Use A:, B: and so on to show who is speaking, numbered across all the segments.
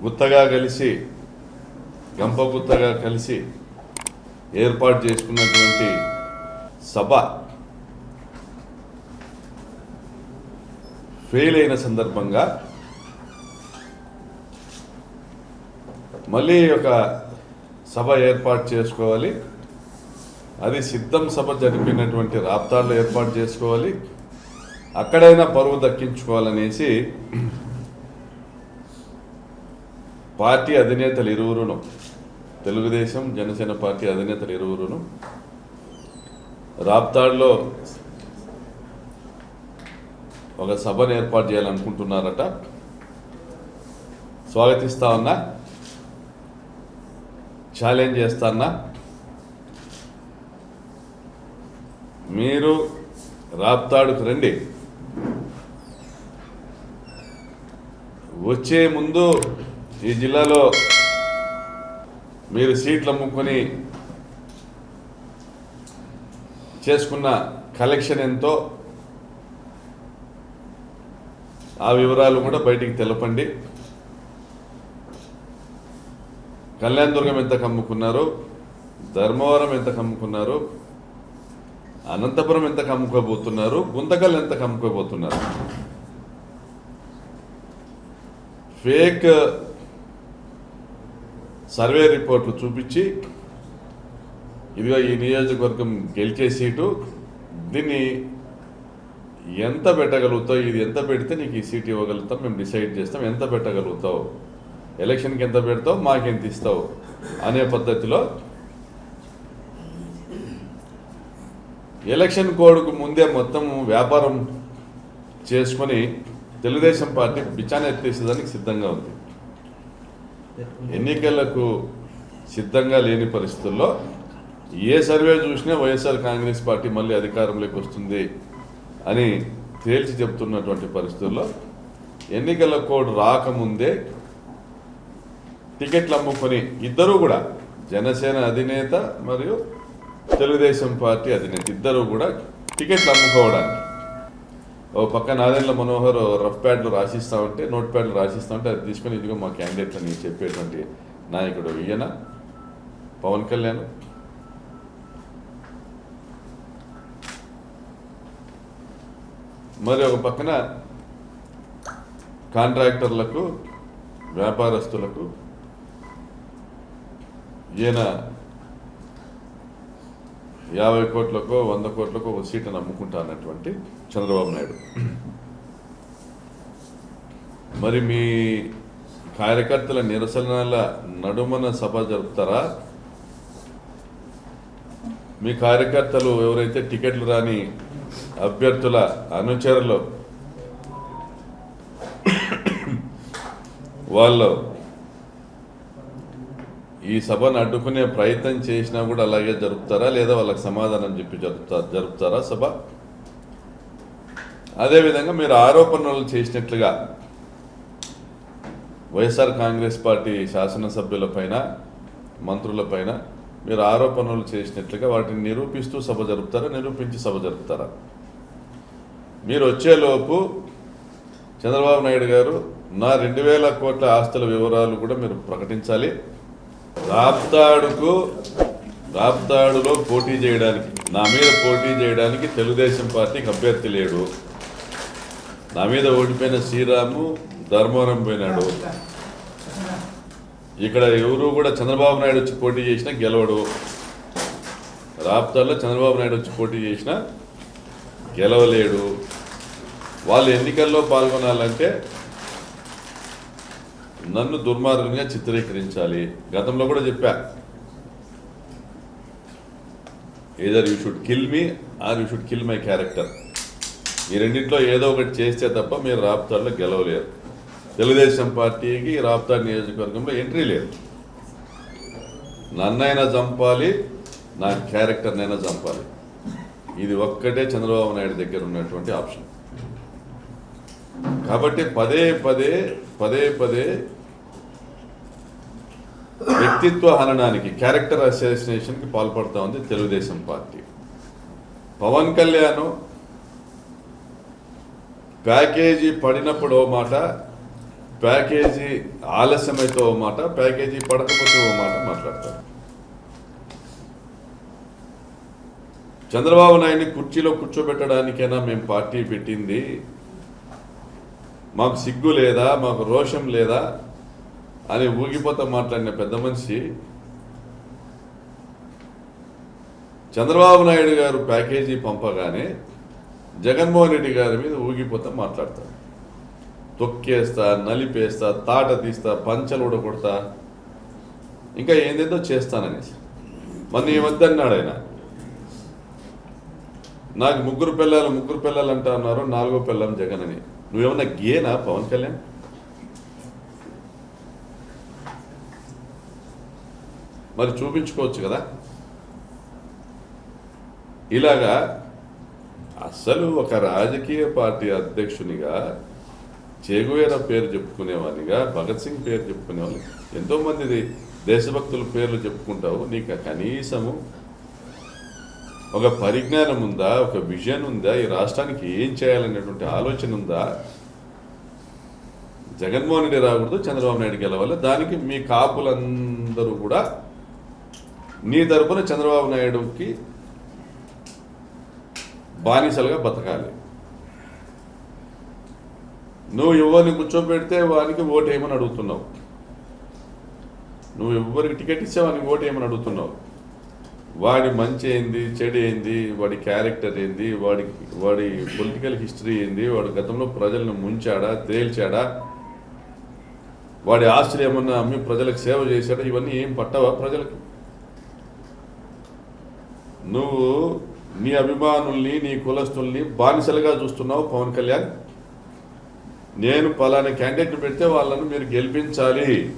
A: గుత్తగా కలిసి గంప గుత్తగా కలిసి ఏర్పాటు చేసుకున్నటువంటి సభ ఫెయిల్ అయిన సందర్భంగా మళ్ళీ ఒక సభ ఏర్పాటు చేసుకోవాలి. అది సిద్ధం సభ జరిపినటువంటి రాప్తాల్లో ఏర్పాటు చేసుకోవాలి. అక్కడైనా పరువు దక్కించుకోవాలనేసి పార్టీ అధినేతలు ఇరువురును తెలుగుదేశం జనసేన పార్టీ అధినేతలు ఇరువురును రాప్తాడ్లో ఒక సభను ఏర్పాటు చేయాలనుకుంటున్నారట. స్వాగతిస్తా ఉన్నా. ఛాలెంజ్ చేస్తానా మీరు రాప్తాడుకు రండి. వచ్చే ముందు ఈ జిల్లాలో మీరు సీట్లు అమ్ముకొని చేసుకున్న కలెక్షన్ ఎంతో ఆ వివరాలు కూడా బయటికి తెలపండి. కళ్యాణదుర్గం ఎంత కమ్ముకున్నారు ధర్మవరం ఎంత కమ్ముకున్నారు అనంతపురం ఎంత కమ్ముకోబోతున్నారు గుంతకల్ ఎంత కమ్ముకోబోతున్నారు ఫేక్ సర్వే రిపోర్ట్లు చూపించి ఇదిగో ఈ నియోజకవర్గం గెలిచే సీటు దీన్ని ఎంత పెట్టగలుగుతావు ఇది ఎంత పెడితే నీకు ఈ సీట్ ఇవ్వగలుగుతాం మేము డిసైడ్ చేస్తాం ఎంత పెట్టగలుగుతావు ఎలక్షన్కి ఎంత పెడతావు మాకెంత ఇస్తావు అనే పద్ధతిలో ఎలక్షన్ కోడ్కు ముందే మొత్తం వ్యాపారం చేసుకొని తెలుగుదేశం పార్టీ బిచాన దానికి సిద్ధంగా ఉంది. ఎన్నికలకు సిద్ధంగా లేని పరిస్థితుల్లో ఏ సర్వే చూసినా వైఎస్ఆర్ కాంగ్రెస్ పార్టీ మళ్ళీ అధికారంలోకి వస్తుంది అని తేల్చి చెప్తున్నటువంటి పరిస్థితుల్లో ఎన్నికల కోడ్ రాకముందే టికెట్లు అమ్ముకొని ఇద్దరూ కూడా జనసేన అధినేత మరియు తెలుగుదేశం పార్టీ అధినేత ఇద్దరూ కూడా టికెట్లు అమ్ముకోవడానికి ఓ పక్క నాదెండ్ల మనోహర్ రఫ్ ప్యాడ్లు రాసిస్తా ఉంటే నోట్ ప్యాడ్లు రాసిస్తా ఉంటే అది తీసుకొని ఇదిగో మా క్యాండిడేట్ అని చెప్పేటువంటి నాయకుడు ఈయన పవన్ కళ్యాణ్. మరి ఒక పక్కన కాంట్రాక్టర్లకు వ్యాపారస్తులకు ఈయన యాభై కోట్లకో వంద కోట్లకో ఒక సీటును అమ్ముకుంటా అన్నటువంటి చంద్రబాబు నాయుడు. మరి మీ కార్యకర్తల నిరసనల నడుమన సభ జరుపుతారా? మీ కార్యకర్తలు ఎవరైతే టికెట్లు రాని అభ్యర్థుల అనుచరులు వాళ్ళు ఈ సభను అడ్డుకునే ప్రయత్నం చేసినా కూడా అలాగే జరుపుతారా? లేదా వాళ్ళకి సమాధానం చెప్పి జరుపుతా జరుపుతారా సభ? అదేవిధంగా మీరు ఆరోపణలు చేసినట్లుగా వైఎస్ఆర్ కాంగ్రెస్ పార్టీ శాసనసభ్యులపైన మంత్రులపైన మీరు ఆరోపణలు చేసినట్లుగా వాటిని నిరూపిస్తూ సభ జరుపుతారా? నిరూపించి సభ జరుపుతారా? మీరు వచ్చేలోపు చంద్రబాబు నాయుడు గారు నా రెండు వేల కోట్ల ఆస్తుల వివరాలు కూడా మీరు ప్రకటించాలి. రాప్తాడుకు రాప్తాడులో పోటీ చేయడానికి నా మీద పోటీ చేయడానికి తెలుగుదేశం పార్టీకి అభ్యర్థి లేడు. నా మీద ఓడిపోయిన శ్రీరాము ధర్మవరం పోయినాడు. ఇక్కడ ఎవరు కూడా చంద్రబాబు నాయుడు వచ్చి పోటీ చేసినా గెలవడు. రాప్తాడులో చంద్రబాబు నాయుడు వచ్చి పోటీ చేసినా గెలవలేడు. వాళ్ళు ఎన్నికల్లో పాల్గొనాలంటే నన్ను దుర్మార్గంగా చిత్రీకరించాలి. గతంలో కూడా చెప్పా. Either you should kill me or you should kill my character ఈ రెండింటిలో ఏదో ఒకటి చేస్తే తప్ప మీరు రాప్తాడులో గెలవలేరు. తెలుగుదేశం పార్టీకి రాప్తాడు నియోజకవర్గంలో ఎంట్రీ లేదు. నన్నైనా చంపాలి నా క్యారెక్టర్నైనా చంపాలి. ఇది ఒక్కటే చంద్రబాబు నాయుడు దగ్గర ఉన్నటువంటి ఆప్షన్. కాబట్టి పదే పదే పదే పదే వ్యక్తిత్వ హననానికి క్యారెక్టర్ అసోసినేషన్కి పాల్పడుతూ ఉంది తెలుగుదేశం పార్టీ. పవన్ కళ్యాణ్ ప్యాకేజీ పడినప్పుడు ఓ మాట ప్యాకేజీ ఆలస్యమైతే ఓ మాట ప్యాకేజీ పడకపోతే ఓ మాట మాట్లాడతారు. చంద్రబాబు నాయుడిని కుర్చీలో కూర్చోబెట్టడానికైనా మేము పార్టీ పెట్టింది. మాకు సిగ్గు లేదా మాకు రోషం లేదా అని ఊగిపోతా మాట్లాడిన పెద్ద మనిషి చంద్రబాబు నాయుడు గారు ప్యాకేజీ పంపగానే జగన్మోహన్ రెడ్డి గారి మీద ఊగిపోతా మాట్లాడతాడు. తొక్కేస్తా నలిపేస్తా తాట తీస్తా పంచలు ఉడకొడతా ఇంకా ఏందేదో చేస్తాననేసి. మొన్న ఈ మధ్య అన్నాడు ఆయన. నాకు ముగ్గురు పిల్లలు ముగ్గురు పిల్లలు అంటా ఉన్నారు నాలుగో పిల్లం జగన్ అని నువ్వేమన్నా గేనా పవన్ కళ్యాణ్? మరి చూపించుకోవచ్చు కదా. ఇలాగా అసలు ఒక రాజకీయ పార్టీ అధ్యక్షునిగా చేగువేర పేరు చెప్పుకునేవాడిగా భగత్ సింగ్ పేరు చెప్పుకునేవాళ్ళు. ఎంతోమంది దేశభక్తుల పేర్లు చెప్పుకుంటావు. నీకు కనీసము ఒక పరిజ్ఞానం ఉందా? ఒక విజన్ ఉందా? ఈ రాష్ట్రానికి ఏం చేయాలనేటువంటి ఆలోచన ఉందా? జగన్మోహన్ రెడ్డి రాకూడదు చంద్రబాబు నాయుడు గెలవాలి. దానికి మీ కాపులందరూ కూడా నీ తరపున చంద్రబాబు నాయుడుకి బానిసలుగా బతకాలి. నువ్వు ఎవరిని కూర్చోబెడితే వానికి ఓటు వేయమని అడుగుతున్నావు. నువ్వు ఎవరికి టికెట్ ఇస్తే వానికి ఓటు వేయమని అడుగుతున్నావు. వాడి మంచి ఏంది చెడు ఏంది వాడి క్యారెక్టర్ ఏంది వాడి వాడి పొలిటికల్ హిస్టరీ ఏంది వాడు గతంలో ప్రజలను ముంచాడా తేల్చాడా వాడి ఆస్తులు ఏమన్నా అమ్మి ప్రజలకు సేవ చేశాడా ఇవన్నీ ఏం పట్టవా ప్రజలకు? నువ్వు నీ అభిమానుల్ని నీ కులస్తుల్ని బానిసలుగా చూస్తున్నావు పవన్ కళ్యాణ్. నేను పలానా క్యాండిడేట్ పెడితే వాళ్ళను మీరు గెలిపించాలి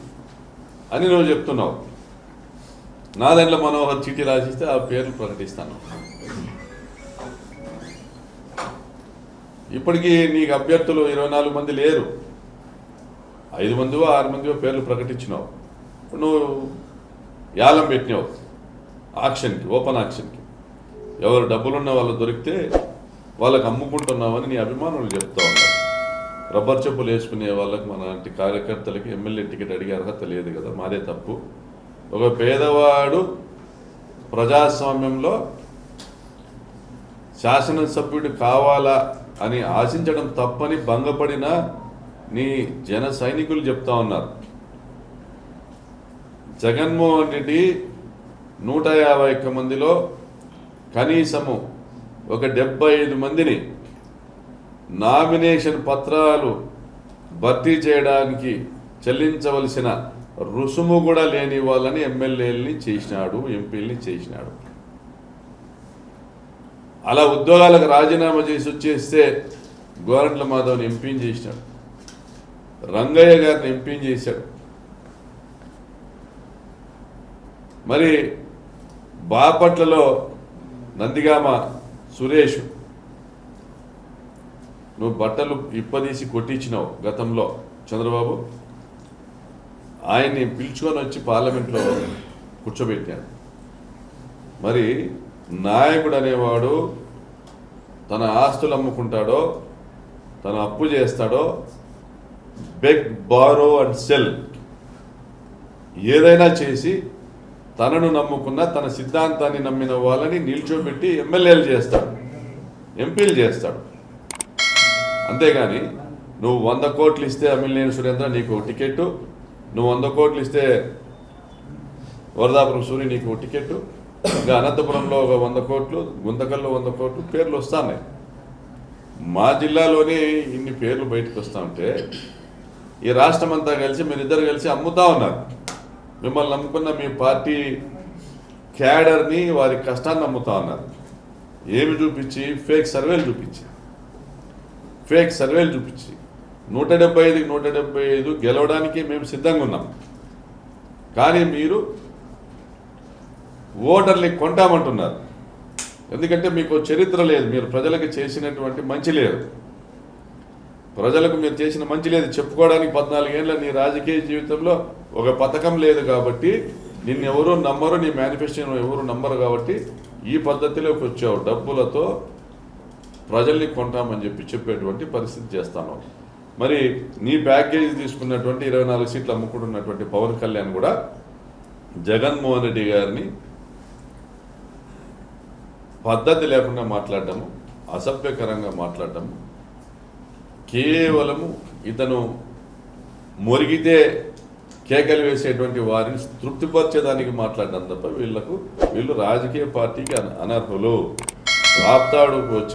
A: అని నువ్వు చెప్తున్నావు. నా దాంట్లో మనోహర్ చీటీ రాసిస్తే ఆ పేర్లు ప్రకటిస్తాను. ఇప్పటికీ నీకు అభ్యర్థులు ఇరవై నాలుగు మంది లేరు. ఐదు మందివో ఆరు మందివో పేర్లు ప్రకటించినావు. నువ్వు యాలం పెట్టినావు. ఆక్షన్కి ఓపెన్ ఆక్షన్కి. ఎవరు డబ్బులున్న వాళ్ళు దొరికితే వాళ్ళకి అమ్ముకుంటున్నామని నీ అభిమానులు చెప్తా ఉన్నారు. రబ్బర్ చెప్పులు వేసుకునే వాళ్ళకి మన కార్యకర్తలకి ఎమ్మెల్యే టికెట్ అడిగే అర్హత లేదు కదా మాదే తప్పు. ఒక పేదవాడు ప్రజాస్వామ్యంలో శాసనసభ్యుడు కావాలా అని ఆశించడం తప్పని భంగపడిన నీ జన సైనికులు చెప్తా ఉన్నారు. జగన్మోహన్ రెడ్డి నూట యాభై ఒక్క మందిలో కనీసము ఒక డెబ్బై ఐదు మందిని నామినేషన్ పత్రాలు భర్తీ చేయడానికి చెల్లించవలసిన రుసుము కూడా లేని వాళ్ళని ఎమ్మెల్యేలని చేసినాడు ఎంపీలని చేసినాడు. అలా ఉద్యోగాలకు రాజీనామా చేసి వచ్చేస్తే గోరంట్ల మాధవ్ని ఎంపీని చేసినాడు. రంగయ్య గారిని ఎంపీని చేశాడు. మరి బాపట్లలో నందిగామ సురేష్ నువ్వు బట్టలు ఇప్పదీసి కొట్టించినావు గతంలో చంద్రబాబు. ఆయన్ని పిలుచుకొని వచ్చి పార్లమెంట్లో కూర్చోబెట్టాను మరి నాయకుడు అనేవాడు తన ఆస్తులు అమ్ముకుంటాడో తన అప్పు చేస్తాడో బెగ్ బారో అండ్ సెల్ ఏదైనా చేసి తనను నమ్ముకున్న తన సిద్ధాంతాన్ని నమ్మిన వాళ్ళని నిల్చోబెట్టి ఎమ్మెల్యేలు చేస్తాడు ఎంపీలు చేస్తాడు. అంతేగాని నువ్వు వంద కోట్లు ఇస్తే అమిలినేని సురేంద్ర నీకు టికెట్ నువ్వు వంద కోట్లు ఇస్తే వరదాపురం సూర్య నీకు టికెట్ ఇంకా అనంతపురంలో ఒక వంద కోట్లు గుంతకల్లో వంద కోట్లు పేర్లు వస్తున్నాయి. మా జిల్లాలోనే ఇన్ని పేర్లు బయటకు వస్తూ ఉంటే ఈ రాష్ట్రం అంతా కలిసి మీరిద్దరు కలిసి అమ్ముతా ఉన్నారు. మిమ్మల్ని నమ్ముకున్న మీ పార్టీ క్యాడర్ని వారి కష్టాన్ని నమ్ముతా ఉన్నారు. ఏమి చూపించి? ఫేక్ సర్వేలు చూపించి. ఫేక్ సర్వేలు చూపించి. నూట డెబ్బై ఐదుకి నూట డెబ్బై ఐదు గెలవడానికి మేము సిద్ధంగా ఉన్నాం. కానీ మీరు ఓటర్ని కొంటామంటున్నారు. ఎందుకంటే మీకు చరిత్ర లేదు మీరు ప్రజలకు చేసినటువంటి మంచి లేదు. ప్రజలకు మీరు చేసిన మంచి లేదు. చెప్పుకోవడానికి పద్నాలుగేళ్ళ నీ రాజకీయ జీవితంలో ఒక పథకం లేదు కాబట్టి నిన్ను ఎవరు నమ్మరు నీ మేనిఫెస్టోను ఎవరు నమ్మరు కాబట్టి ఈ పద్ధతిలోకి వచ్చావు. డబ్బులతో ప్రజల్ని కొంటామని చెప్పి చెప్పేటువంటి పరిస్థితి చేస్తాను. మరి నీ ప్యాకేజీ తీసుకున్నటువంటి ఇరవై నాలుగు సీట్లు అమ్ముకుంటున్నటువంటి పవన్ కళ్యాణ్ కూడా జగన్మోహన్ రెడ్డి గారిని పద్ధతి లేకుండా మాట్లాడటము అసభ్యకరంగా మాట్లాడటము కేవలము ఇతను మొరిగితే కేకలు వేసేటువంటి వారిని తృప్తిపరిచేదానికి మాట్లాడడం తప్ప వీళ్ళకు వీళ్ళు రాజకీయ పార్టీకి అనర్హులు. రాప్తాడుకు వచ్చి